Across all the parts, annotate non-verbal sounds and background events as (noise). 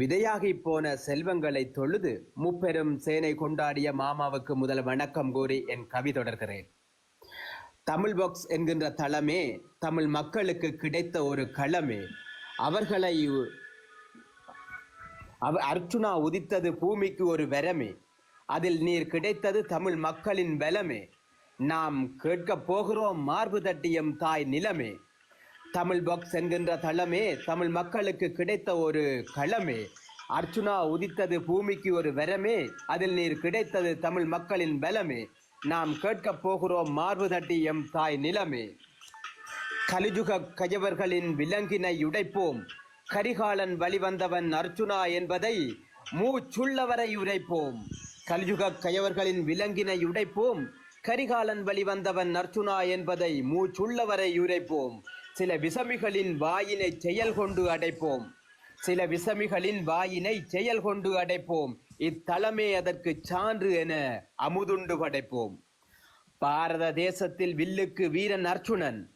விதையாகி போன செல்வங்களை தொழுது முப்பெரும் சேனை கொண்டாடிய மாமாவுக்கு முதல் வணக்கம் கூறி என் கவி தொடர்கிறேன். தமிழ் பாக்ஸ் என்கின்ற தளமே தமிழ் மக்களுக்கு கிடைத்த ஒரு களமே. அவர்களை அவ அர்ச்சுனா உதித்தது பூமிக்கு ஒரு வரமே அதில் நீர் கிடைத்தது தமிழ் மக்களின் பலமே. நாம் கேட்கப் போகிறோம் மார்பு தட்டியம் தாய் நிலமே. தமிழ் பாக்ஸ் என்கின்ற தளமே தமிழ் மக்களுக்கு கிடைத்த ஒரு களமே. அர்ச்சுனா உதித்தது பூமிக்கு ஒரு வரமே அதில் நீர் கிடைத்தது தமிழ் மக்களின் பலமே. நாம் கேட்கப் போகிறோம் மார்பு தட்டி எம் தாய் நிலமே. கலிஜுக கஜவர்களின் விலங்கினை உடைப்போம். கரிகாலன் வழிவந்தவன் அர்ச்சுனா என்பதை மூச்சுள்ளவரை உரைப்போம். கலியுக கயவர்களின் விலங்கினை உடைப்போம். கரிகாலன் வழிவந்தவன் அர்ச்சுனா என்பதை மூச்சுள்ளவரை உரைப்போம். சில விசமிகளின் வாயினை செயல் கொண்டு அடைப்போம். சில விசமிகளின் வாயினை செயல் கொண்டு அடைப்போம். இத்தலமே அதற்கு சான்று என அமுதுண்டு படைப்போம். பாரத தேசத்தில் வில்லுக்கு வீரன் அர்ச்சுனன்.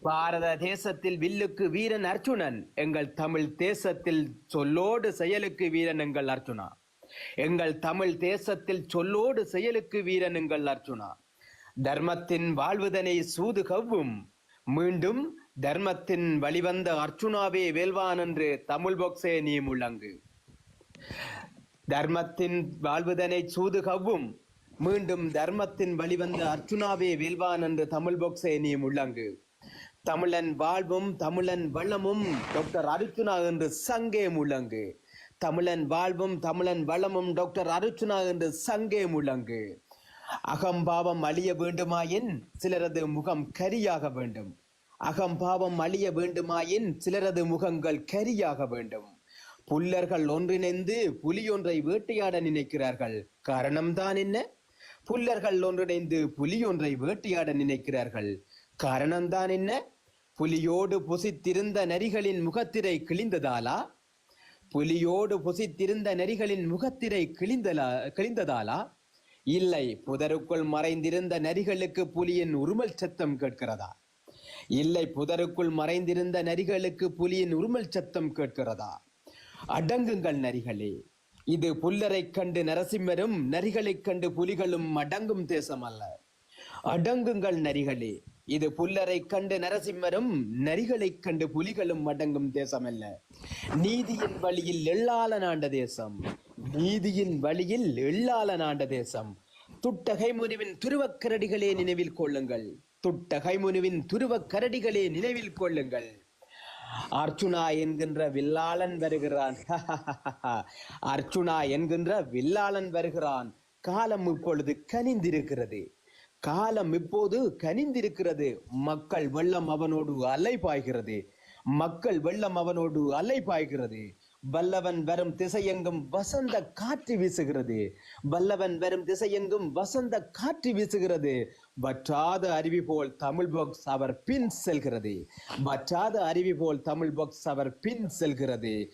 பாரத தேசத்தில் வில்லுக்கு வீரன் அர்ச்சுனன். எங்கள் தமிழ் தேசத்தில் சொல்லோடு செயலுக்கு வீரன் எங்கள் அர்ச்சுனா. எங்கள் தமிழ் தேசத்தில் சொல்லோடு செயலுக்கு வீரன் எங்கள் அர்ச்சுனா. தர்மத்தின் வாழ்வுதனை சூது கவ்வும் மீண்டும் தர்மத்தின் வழிவந்த அர்ச்சுனாவே வேல்வான் என்று தமிழ் பொக்ஸே நீ முழங்கு தர்மத்தின் வாழ்வுதனை சூது கவ்வும். மீண்டும் தர்மத்தின் வழிவந்த அர்ச்சுனாவே வேல்வான் என்று தமிழ் பொக்ஸே நீ முழங்கு தமிழன் வாழ்வும் தமிழன் வளமும் டாக்டர் அர்ச்சுனா என்று சங்கே முழங்கு தமிழன் வாழ்வும் தமிழன் வளமும் டாக்டர் அர்ச்சுனா என்று சங்கே முழங்கு அகம்பாவம் அழிய வேண்டுமாயின் சிலரது முகம் கரியாக வேண்டும். அகம்பாவம் அழிய வேண்டுமாயின் சிலரது முகங்கள் கரியாக வேண்டும். புல்லர்கள் ஒன்றிணைந்து புலியொன்றை வேட்டையாட நினைக்கிறார்கள். காரணம்தான் என்ன? புல்லர்கள் ஒன்றிணைந்து புலியொன்றை வேட்டையாட நினைக்கிறார்கள். காரணம்தான் என்ன? புலியோடு புசித்திருந்த நரிகளின் முகத்திரை கிழிந்ததாலா? புலியோடு புசித்திருந்த நரிகளின் முகத்திரை கிழிந்தலா கிழிந்ததாலா? இல்லை புதருக்குள் மறைந்திருந்த நரிகளுக்கு புலியின் உருமல் சத்தம் கேட்கிறதா? இல்லை புதருக்குள் மறைந்திருந்த நரிகளுக்கு புலியின் உருமல் சத்தம் கேட்கிறதா? அடங்குங்கள் நரிகளே. இது புல்லரைக் கண்டு நரசிம்மரும் நரிகளைக் கண்டு புலிகளும் அடங்கும் தேசம் அல்ல அடங்குங்கள் நரிகளே. இது புல்லரைக் கண்டு நரசிம்மரும் நரிகளைக் கண்டு புலிகளும் அடங்கும் தேசம் அல்ல நீதியின் வழியில் எள்ளாளன் தேசம். நீதியின் வழியில் எள்ளாளன் ஆண்ட தேசம். துட்டகை முனிவின் துருவக் கரடிகளே நினைவில் கொள்ளுங்கள். துட்டகை முனிவின் துருவக் கரடிகளே நினைவில் கொள்ளுங்கள். அர்ச்சுனா என்கின்ற வில்லாளன் வருகிறான். (laughs) அர்ச்சுனா என்கின்ற வில்லாளன் வருகிறான். காலம் இப்பொழுது கனிந்திருக்கிறது. காலம் இப்போது கனிந்திருக்கிறது. மக்கள் வெள்ளம் அவனோடு அலை பாய்கிறது மக்கள் வெள்ளம் அவனோடு அலை பாய்கிறது வல்லவன் வரும் திசையெங்கும் வசந்த காற்று வீசுகிறது. வல்லவன் வரும் திசையெங்கும் வசந்த காற்று வீசுகிறது. வற்றாத அருவி போல் தமிழ் பாக்ஸ் அவர் பின் செல்கிறது. வற்றாத அருவி போல் தமிழ் பாக்ஸ் அவர் பின் செல்கிறது.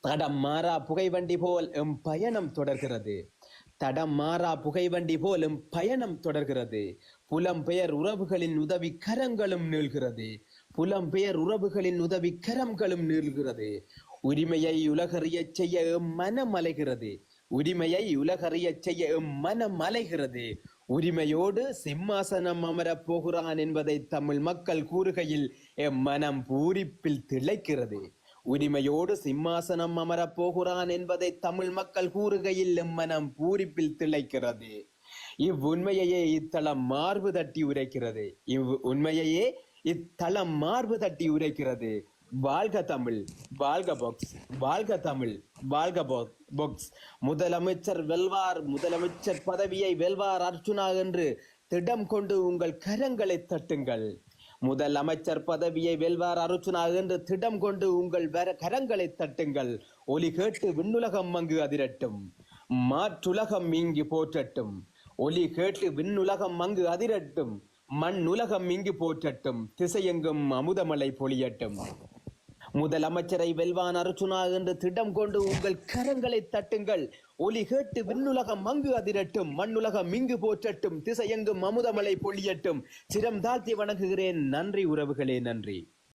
தடம் மாறா புகைவண்டி போல் எம் பயணம் தொடர்கிறது. தடம் மாறா புகைவண்டி போலும் பயணம் தொடர்கிறது. புலம்பெயர் உறவுகளின் உதவி கரங்களும் நீள்கிறது. புலம்பெயர் உறவுகளின் உதவி கரங்களும் நீள்கிறது. உரிமையை உலகறியச் செய்ய எம் மனம் அலைகிறது. உரிமையை உலகறியச் செய்ய எம் மனம் அலைகிறது. உரிமையோடு சிம்மாசனம் அமரப் போகிறான் என்பதை தமிழ் மக்கள் கூறுகையில் எம் மனம் பூரிப்பில் திளைக்கிறது. உரிமையோடு சிம்மாசனம் அமரப் போகிறான் என்பதை தமிழ் மக்கள் கூறுகையில் எம் மனம் பூரிப்பில் திளைக்கிறது. இவ்வுண்மையையே இத்தளம் மார்பு தட்டி உரைக்கிறது. இவ் உண்மையையே இத்தலம் மார்பு தட்டி உரைக்கிறது. வாழ்க தமிழ் வாழ்க பாக்ஸ் வாழ்க தமிழ் வாழ்க பாக்ஸ் முதலமைச்சர் வெல்வார் முதலமைச்சர் பதவியை வெல்வார் அர்ஜுனா என்று திடம் கொண்டு உங்கள் கரங்களை தட்டுங்கள். முதல் அமைச்சர் பதவியை வெல்வார் அர்ச்சுனா என்று திடம் கொண்டு உங்கள் வர கரங்களை தட்டுங்கள். ஒலி கேட்டு விண்ணுலகம் அங்கு அதிரட்டும். மாற்றுலகம் இங்கு போற்றட்டும். ஒலி கேட்டு விண்ணுலகம் அங்கு அதிரட்டும். மண் உலகம் இங்கு போற்றட்டும் திசையெங்கும் அமுதமலை பொழியட்டும். முதலமைச்சரை வெல்வான் அர்ச்சுனா என்று திடம் கொண்டு உங்கள் கரங்களை தட்டுங்கள். ஒலி கேட்டு விண்ணுலகம் அங்கு அதிரட்டும் மண்ணுலகம் இங்கு போற்றட்டும் திசையெங்கும் அமுதமலை பொழியட்டும். சிரம் தாழ்த்தி வணங்குகிறேன். நன்றி உறவுகளே நன்றி.